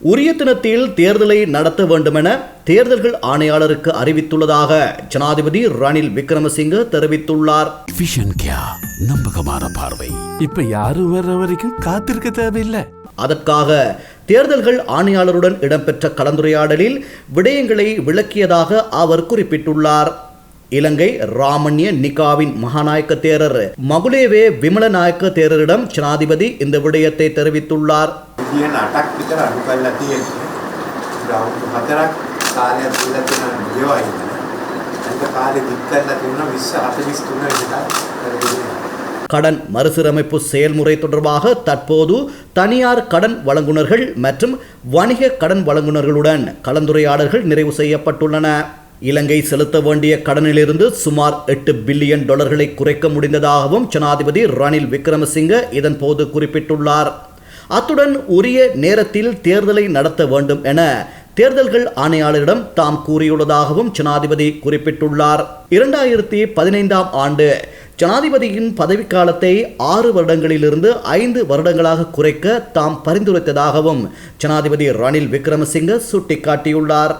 உரிய தினத்தில் தேர்தலை நடத்த வேண்டுமென தேர்தல்கள் ஆணையாளருக்கு அறிவித்துள்ளதாக ஜனாதிபதி ரணில் விக்ரமசிங்க தெரிவித்துள்ளார். நம்பகமான பார்வை. இப்ப யாரும் வர்ற வரைக்கும் காத்திருக்க தேவையில்லை. அதற்காக தேர்தல்கள் ஆணையாளருடன் இடம்பெற்ற கலந்துரையாடலில் விடயங்களை விளக்கியதாக அவர் குறிப்பிட்டுள்ளார். இலங்கை ராமண்ய நிகாவின் மகாநாயக்க தேரர் மகுலேவே விமலநாயக்க தேரரிடம் ஜனாதிபதி இந்த விடயத்தை தெரிவித்துள்ளார். විදියට අටක් විතර අඩු කරලා තියෙන්නේ. අවුරුදු හතරක් කාලයක් දීලා තියෙනවා ගෙවයිද. අනිත් කාලේ දික් කරලා තියෙනවා 20 43 විතර කරගෙන. கடன் மறுசீரமைப்பு செயல்முறை தொடர்பாக தற்போது தனியார் கடன் வழங்குனர்கள் மற்றும் வணிக கடன் வழங்குனர்களுடன் கலந்துரையாடல்கள் நிறைவு செய்யப்பட்டுள்ளன இலங்கை செலுத்த வேண்டிய கடனிலிருந்து சுமார் எட்டு பில்லியன் டாலர்களை குறைக்க முடிந்ததாகவும் ஜனாதிபதி ரணில் விக்ரமசிங்க இதன்போது குறிப்பிட்டுள்ளார் அத்துடன் உரிய நேரத்தில் தேர்தலை நடத்த வேண்டும் என தேர்தல்கள் ஆணையாளரிடம் தாம் கூறியுள்ளதாகவும் ஜனாதிபதி குறிப்பிட்டுள்ளார். இரண்டாயிரத்தி பதினைந்தாம் ஆண்டு ஜனாதிபதியின் பதவிக்காலத்தை ஆறு வருடங்களிலிருந்து ஐந்து வருடங்களாக குறைக்க தாம் பரிந்துரைத்ததாகவும் ஜனாதிபதி ரணில் விக்ரமசிங்க சுட்டிக்காட்டியுள்ளார்.